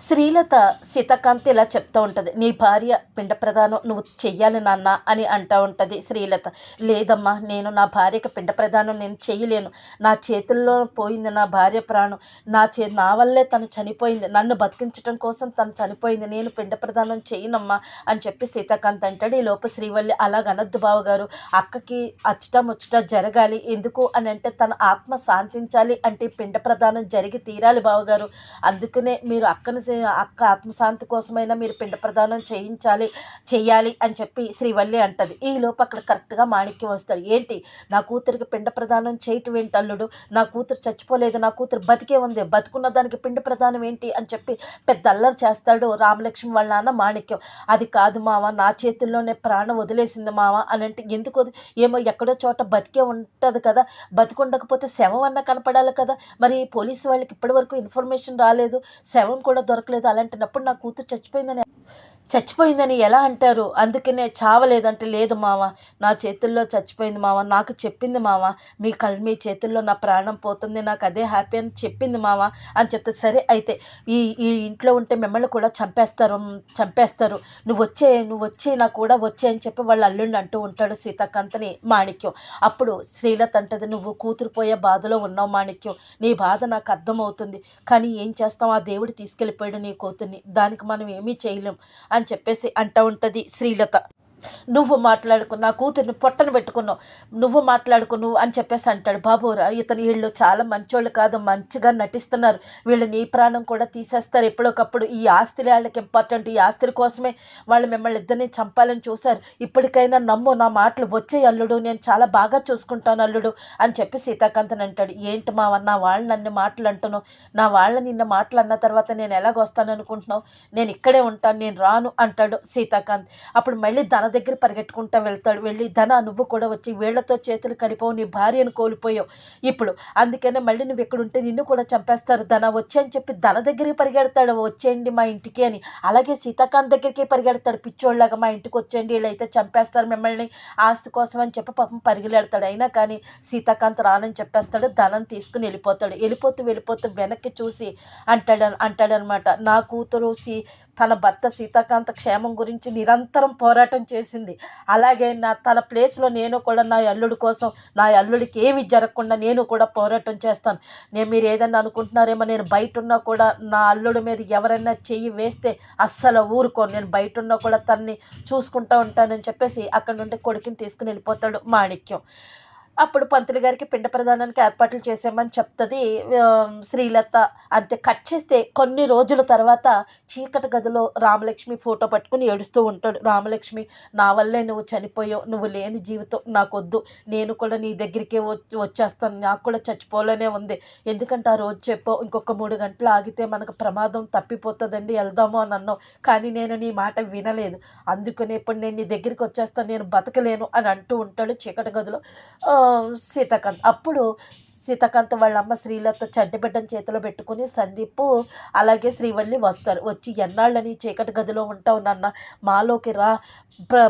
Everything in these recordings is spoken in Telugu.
Srilatha Sitakanth ఇలా చెప్తూ ఉంటుంది నీ భార్య పిండ ప్రదానం నువ్వు చెయ్యాలి నాన్న అని అంటూ ఉంటుంది శ్రీలత. లేదమ్మా నేను నా భార్యకి పిండ ప్రదానం నేను చేయలేను నా చేతుల్లో పోయింది నా భార్య ప్రాణం. నా చే నా వల్లే తను చనిపోయింది. నన్ను బతికించడం కోసం తను చనిపోయింది. నేను పిండ ప్రదానం చేయనమ్మా అని చెప్పి సీతాకాంత్ అంటాడు. ఈ లోపు శ్రీవల్లి అలాగనద్దు బావ గారు అక్కకి అచ్చట ముచ్చట జరగాలి. ఎందుకు అని అంటే తన ఆత్మ శాంతించాలి అంటే పిండ ప్రదానం జరిగి తీరాలి బావగారు. అందుకనే మీరు అక్కను అక్క ఆత్మశాంతి కోసమైనా మీరు పిండ ప్రదానం చేయించాలి చేయాలి అని చెప్పి శ్రీవల్లి అంటది. ఈ లోపు అక్కడ కరెక్ట్గా మాణిక్యం వస్తాడు. ఏంటి? నా కూతురికి పిండ ప్రదానం చేయటం ఏంటి అల్లుడు? నా కూతురు చచ్చిపోలేదు నా కూతురు బతికే ఉంది. బతుకున్న దానికి పిండ ప్రదానం ఏంటి అని చెప్పి పెద్ద అల్లరి చేస్తాడు రామలక్ష్మి వాళ్ళ నాన్న మాణిక్యం. అది కాదు మావ నా చేతుల్లోనే ప్రాణం వదిలేసింది మావ అని అంటే ఎందుకు ఏమో ఎక్కడో చోట బతికే ఉంటుంది కదా. బతికుండకపోతే శవం అన్న కనపడాలి కదా. మరి పోలీసు వాళ్ళకి ఇప్పటివరకు ఇన్ఫర్మేషన్ రాలేదు. శవం కూడా దొరకలేదు అలాంటినప్పుడు నా కూతురు చచ్చిపోయిందని చచ్చిపోయిందని ఎలా అంటారు? అందుకనే చావలేదంటే లేదు మావ నా చేతుల్లో చచ్చిపోయింది మావ నాకు చెప్పింది మావ మీ కళ్ళు మీ చేతుల్లో నా ప్రాణం పోతుంది నాకు అదే హ్యాపీ అని చెప్పింది మావ అని చెప్తే సరే అయితే ఈ ఈ ఇంట్లో ఉంటే మిమ్మల్ని కూడా చంపేస్తారు చంపేస్తారు. నువ్వు వచ్చే నువ్వు వచ్చి నా కూడా వచ్చే అని చెప్పి వాళ్ళ అల్లుండి అంటూ ఉంటాడు సీతాకాంతని మాణిక్యం. అప్పుడు శ్రీలత అంటది నువ్వు కూతురు పోయే బాధలో ఉన్నావు మాణిక్యం నీ బాధ నాకు అర్థమవుతుంది కానీ ఏం చేస్తాం? ఆ దేవుడు తీసుకెళ్ళిపోయాడు నీ కూతుర్ని దానికి మనం ఏమీ చేయలేం. అని చెప్పేసి అంటూ ఉంటుంది శ్రీలత. నువ్వు మాట్లాడుకు నా కూతుర్ని పొట్టను పెట్టుకున్నావు. నువ్వు మాట్లాడుకు నువ్వు అని చెప్పేసి అంటాడు. బాబురా ఇతను వీళ్ళు చాలా మంచోళ్ళు కాదు మంచిగా నటిస్తున్నారు. వీళ్ళు నీ ప్రాణం కూడా తీసేస్తారు. ఎప్పుడొకప్పుడు ఈ ఆస్తులే వాళ్ళకి ఇంపార్టెంట్ ఈ ఆస్తుల కోసమే వాళ్ళు మిమ్మల్ని ఇద్దరిని చంపాలని చూశారు. ఇప్పటికైనా నమ్ము నా మాటలు వచ్చే అల్లుడు. నేను చాలా బాగా చూసుకుంటాను అల్లుడు అని చెప్పి సీతాకాంతన్ అంటాడు. ఏంటి మావ నా వాళ్ళు నన్ను మాటలు అంటున్నావు. నా వాళ్ళని నిన్న మాటలు అన్న తర్వాత నేను ఎలాగొస్తాను అనుకుంటున్నావు? నేను ఇక్కడే ఉంటాను నేను రాను అంటాడు సీతాకాంత్. అప్పుడు మళ్ళీ ధన దగ్గర పరిగెట్టుకుంటా వెళ్తాడు. వెళ్ళి ధన నువ్వు కూడా వచ్చి వీళ్ళతో చేతులు కలిపావు నీ భార్యను కోల్పోయావు. ఇప్పుడు అందుకనే మళ్ళీ నువ్వు ఇక్కడ ఉంటే నిన్ను కూడా చంపేస్తారు. ధన వచ్చి అని చెప్పి ధన దగ్గరికి పరిగెడతాడు. వచ్చేయండి మా ఇంటికి అని. అలాగే సీతాకాంత్ దగ్గరికి పరిగెడతాడు. పిచ్చోళ్ళగా మా ఇంటికి వచ్చేయండి వీళ్ళైతే చంపేస్తారు మిమ్మల్ని. ఆస్తి కోసం అని చెప్పి పాపం పరిగెడతాడు. అయినా కానీ సీతాకాంత్ రానని చెప్పేస్తాడు. ధనం తీసుకుని వెళ్ళిపోతాడు. వెళ్ళిపోతూ వెళ్ళిపోతూ వెనక్కి చూసి అంటాడు అంటాడనమాట. నా కూతురు సీ తన భర్త సీతాకాంత క్షేమం గురించి నిరంతరం పోరాటం చేసింది. అలాగే నా తన ప్లేస్లో నేను కూడా నా అల్లుడి కోసం నా అల్లుడికి ఏమి జరగకుండా నేను కూడా పోరాటం చేస్తాను. నేను మీరు ఏదన్నా అనుకుంటున్నారేమో నేను బయట ఉన్నా కూడా నా అల్లుడి మీద ఎవరైనా చెయ్యి వేస్తే అస్సలు ఊరుకోను. నేను బయట ఉన్నా కూడా తన్ని చూసుకుంటూ ఉంటానని చెప్పేసి అక్కడ నుండి కొడుకుని తీసుకుని వెళ్ళిపోతాడు మాణిక్యం. అప్పుడు పంతులు గారికి పిండ ప్రదానానికి ఏర్పాట్లు చేసామని చెప్తుంది శ్రీలత. అంతే కట్ చేస్తే కొన్ని రోజుల తర్వాత చీకటి గదిలో రామలక్ష్మి ఫోటో పట్టుకుని ఏడుస్తూ ఉంటాడు. రామలక్ష్మి నా వల్లే నువ్వు చనిపోయావు నువ్వు లేని జీవితం నాకొద్దు. నేను కూడా నీ దగ్గరికే వచ్చి వచ్చేస్తాను. నాకు కూడా చచ్చిపోలేనే ఉంది. ఎందుకంటే ఆ రోజు చెప్పావు ఇంకొక మూడు గంటలు ఆగితే మనకు ప్రమాదం తప్పిపోతుందండి వెళ్దాము అని అన్నావు. కానీ నేను నీ మాట వినలేదు. అందుకని ఇప్పుడు నేను నీ దగ్గరికి వచ్చేస్తాను నేను బతకలేను అని అంటూ ఉంటాడు చీకటి గదిలో. సీతాకాంత్. అప్పుడు సీతాకాంత్ వాళ్ళ అమ్మ శ్రీలత చంటిబిడ్డని చేతిలో పెట్టుకుని సందీప్ అలాగే శ్రీవల్లి వస్తారు. వచ్చి ఎన్నాళ్ళని చీకటి గదిలో ఉంటావు నాన్న? మాలోకి రా.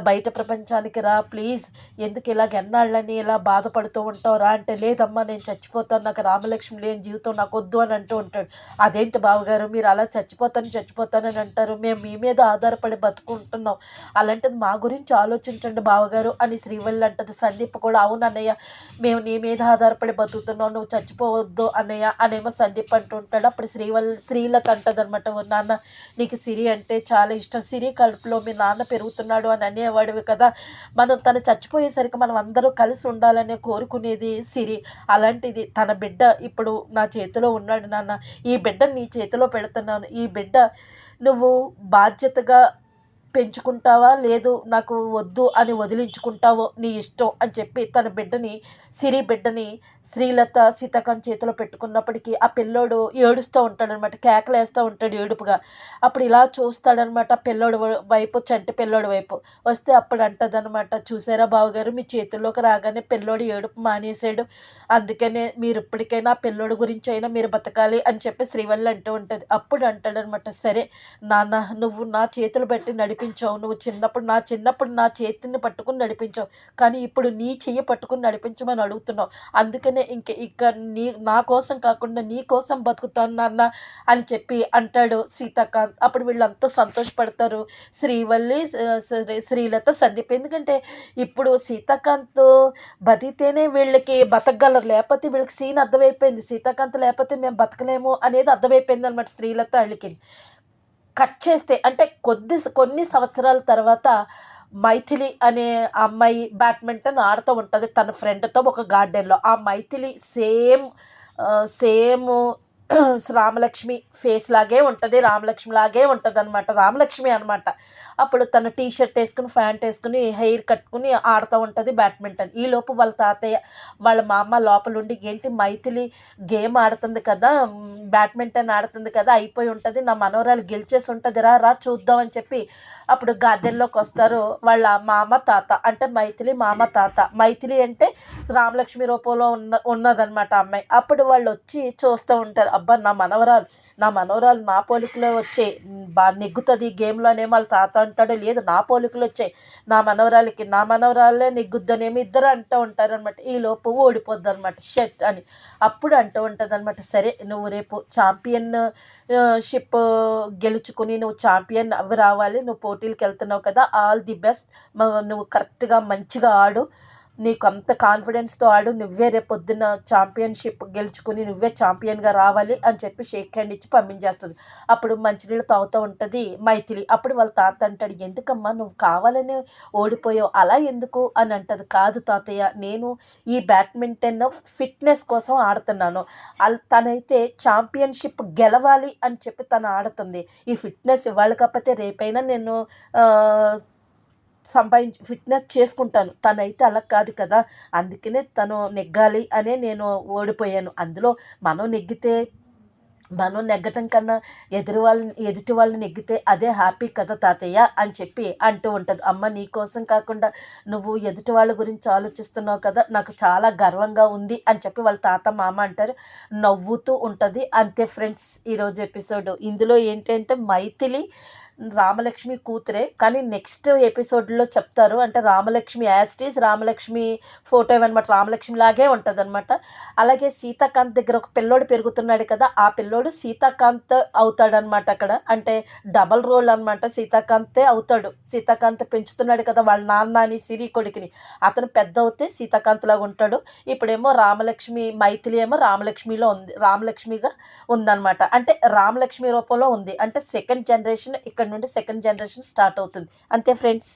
బయట ప్రపంచానికి రా ప్లీజ్. ఎందుకు ఇలాగ ఎన్నాళ్ళని ఇలా బాధపడుతూ ఉంటావు? రా అంటే లేదమ్మా నేను చచ్చిపోతాను. నాకు రామలక్ష్మి లేని జీవితం నాకు వద్దు అని అంటూ ఉంటాడు. అదేంటి బావగారు? మీరు అలా చచ్చిపోతాను చచ్చిపోతానని అంటారు. మేము మీ మీద ఆధారపడి బతుకుంటున్నాం. అలాంటిది మా గురించి ఆలోచించండి బావగారు అని శ్రీవల్లి అంటది. సందీప్ కూడా అవును అన్నయ్య మేము నీ మీద ఆధారపడి బతుకుతున్నావు నువ్వు చచ్చిపోవద్దు అన్నయ్య అనేమో సందీప్ అంటూ ఉంటాడు. అప్పుడు శ్రీవల్ శ్రీలత అంటదనమాట నాన్న నీకు సిరి అంటే చాలా ఇష్టం. సిరి కడుపులో మీ నాన్న పెరుగుతున్నాడు అని అనేవాడివి కదా. మనం తను చచ్చిపోయేసరికి మనం అందరూ కలిసి ఉండాలనే కోరుకునేది సిరి. అలాంటిది తన బిడ్డ ఇప్పుడు నా చేతిలో ఉన్నాడు నాన్న. ఈ బిడ్డ నీ చేతిలో పెడుతున్నాను. ఈ బిడ్డ నువ్వు బాధ్యతగా పెంచుకుంటావా? లేదు నాకు వద్దు అని వదిలించుకుంటావో నీ ఇష్టం అని చెప్పి తన బిడ్డని సిరి బిడ్డని శ్రీలత సీతకం చేతిలో పెట్టుకున్నప్పటికీ ఆ పిల్లోడు ఏడుస్తూ ఉంటాడనమాట కేకలేస్తూ ఉంటాడు ఏడుపుగా. అప్పుడు ఇలా చూస్తాడనమాట పిల్లోడు వైపు చంటి పిల్లోడు వైపు. వస్తే అప్పుడు అంటదనమాట చూసారా బావగారు మీ చేతుల్లోకి రాగానే పిల్లోడు ఏడుపు మానేశాడు. అందుకనే మీరు ఇప్పటికైనా పిల్లోడు గురించి అయినా మీరు బతకాలి అని చెప్పి శ్రీవల్లి అంటూ ఉంటుంది. అప్పుడు అంటాడనమాట సరే నాన్న నువ్వు నా చేతులు బట్టి నడిపి నడిపించావు. నువ్వు చిన్నప్పుడు నా చిన్నప్పుడు నా చేతిని పట్టుకుని నడిపించావు. కానీ ఇప్పుడు నీ చెయ్యి పట్టుకుని నడిపించమని అడుగుతున్నావు. అందుకనే ఇంక ఇక నీ నా కోసం కాకుండా నీ కోసం బతుకుతాను నాన్న అని చెప్పి అంటాడు సీతాకాంత్. అప్పుడు వీళ్ళంతా సంతోషపడతారు. శ్రీవల్లి స- శ్రీలత సందీప్. ఎందుకంటే ఇప్పుడు సీతాకాంత్ బతికితేనే వీళ్ళకి బతకగలరు. లేకపోతే వీళ్ళకి సీన్ అర్థమైపోయింది. సీతాకాంత్ లేకపోతే మేము బతకలేము అనేది అర్థమైపోయింది అనమాట శ్రీలత అళ్ళకి కట్ చేస్తే అంటే కొద్ది కొన్ని సంవత్సరాల తర్వాత మైథిలి అనే అమ్మాయి బ్యాడ్మింటన్ ఆడుతూ ఉంటుంది తన ఫ్రెండ్తో ఒక గార్డెన్లో. ఆ Maithili same same Ramalakshmi face లాగే ఉంటుంది రామలక్ష్మి లాగే ఉంటుంది అనమాట రామలక్ష్మి అనమాట అప్పుడు తను టీ షర్ట్ వేసుకుని ప్యాంట్ వేసుకుని హెయిర్ కట్టుకుని ఆడుతూ ఉంటుంది బ్యాడ్మింటన్ ఈ లోపు వాళ్ళ తాతయ్య వాళ్ళ మా అమ్మ లోపల ఉండి ఏంటి మైథిలి గేమ్ ఆడుతుంది కదా బ్యాడ్మింటన్ ఆడుతుంది కదా అయిపోయి ఉంటుంది నా మనవరాలు గెలిచేసి ఉంటుంది రా రా చూద్దాం అని చెప్పి అప్పుడు గార్డెన్లోకి వస్తారు వాళ్ళ మామ తాత. అంటే మైథిలి మామ తాత. మైథిలి అంటే రామలక్ష్మి రూపంలో ఉన్న ఉన్నదనమాట అమ్మాయి. అప్పుడు వాళ్ళు వచ్చి చూస్తూ ఉంటారు అబ్బా నా మనవరాలు నా మనవరాలు నా పోలికలో వచ్చే బాగా నెగ్గుతుంది గేమ్లోనేమో వాళ్ళ తాత అంటాడు లేదు నా పోలికలు వచ్చాయి నా మనవరాలకి నా మనవరాలే నెగ్గుద్దనేమి ఇద్దరు అంటూ ఉంటారనమాట ఈ లోపు ఓడిపోద్ది అనమాట షెట్ అని. అప్పుడు అంటూ ఉంటుంది అనమాట సరే నువ్వు రేపు ఛాంపియన్ షిప్ గెలుచుకుని నువ్వు ఛాంపియన్ అవి రావాలి నువ్వు పోటీలకు వెళ్తున్నావు కదా ఆల్ ది బెస్ట్ నువ్వు కరెక్ట్గా మంచిగా ఆడు నీకు అంత కాన్ఫిడెన్స్తో ఆడు నువ్వే రేపు పొద్దున్న ఛాంపియన్షిప్ గెలుచుకుని నువ్వే ఛాంపియన్గా రావాలి అని చెప్పి షేక్ హ్యాండ్ ఇచ్చి పంపించేస్తుంది. అప్పుడు మంచినీళ్ళు తాగుతూ ఉంటుంది మైథిలి. అప్పుడు వాళ్ళ తాత అంటాడు ఎందుకమ్మా నువ్వు కావాలని ఓడిపోయావు అలా ఎందుకు? అని అంటది. కాదు తాతయ్య నేను ఈ బ్యాడ్మింటన్ ఫిట్నెస్ కోసం ఆడుతున్నాను. అల్ తనైతే ఛాంపియన్షిప్ గెలవాలి అని చెప్పి తను ఆడుతుంది. ఈ ఫిట్నెస్ ఇవాళ కాకపోతే రేపైనా నేను సంపాదించి ఫిట్నెస్ చేసుకుంటాను. తనైతే అలా కాదు కదా. అందుకనే తను నెగ్గాలి అనే నేను ఓడిపోయాను. అందులో మనం నెగ్గితే మనం నెగ్గటం కన్నా ఎదురు వాళ్ళని ఎదుటి వాళ్ళని నెగ్గితే అదే హ్యాపీ కదా తాతయ్య అని చెప్పి అంటూ ఉంటుంది. అమ్మ నీ కోసం కాకుండా నువ్వు ఎదుటి వాళ్ళ గురించి ఆలోచిస్తున్నావు కదా నాకు చాలా గర్వంగా ఉంది అని చెప్పి వాళ్ళ తాత మామ అంటారు. నవ్వుతూ ఉంటుంది. అంతే ఫ్రెండ్స్ ఈరోజు ఎపిసోడ్. ఇందులో ఏంటంటే మైథిలి రామలక్ష్మి కూతురే. కానీ నెక్స్ట్ ఎపిసోడ్లో చెప్తారు అంటే రామలక్ష్మి యాస్టీస్ రామలక్ష్మి ఫోటో అనమాట రామలక్ష్మి లాగే ఉంటుంది అనమాట అలాగే సీతాకాంత్ దగ్గర ఒక పిల్లోడు పెరుగుతున్నాడు కదా ఆ పిల్లోడు సీతాకాంత్ అవుతాడనమాట అక్కడ. అంటే డబల్ రోల్ అనమాట సీతాకాంతే అవుతాడు. సీతాకాంత్ పెంచుతున్నాడు కదా వాళ్ళ నాన్న అని సిరి కొడుకుని. అతను పెద్ద అవుతే సీతాకాంత్ లాగా ఉంటాడు. ఇప్పుడేమో రామలక్ష్మి మైథిలి ఏమో రామలక్ష్మిలో ఉంది రామలక్ష్మిగా ఉందన్నమాట. అంటే రామలక్ష్మి రూపంలో ఉంది. అంటే సెకండ్ జనరేషన్ ఇక్కడ నుండి సెకండ్ జనరేషన్ స్టార్ట్ అవుతుంది. అంతే ఫ్రెండ్స్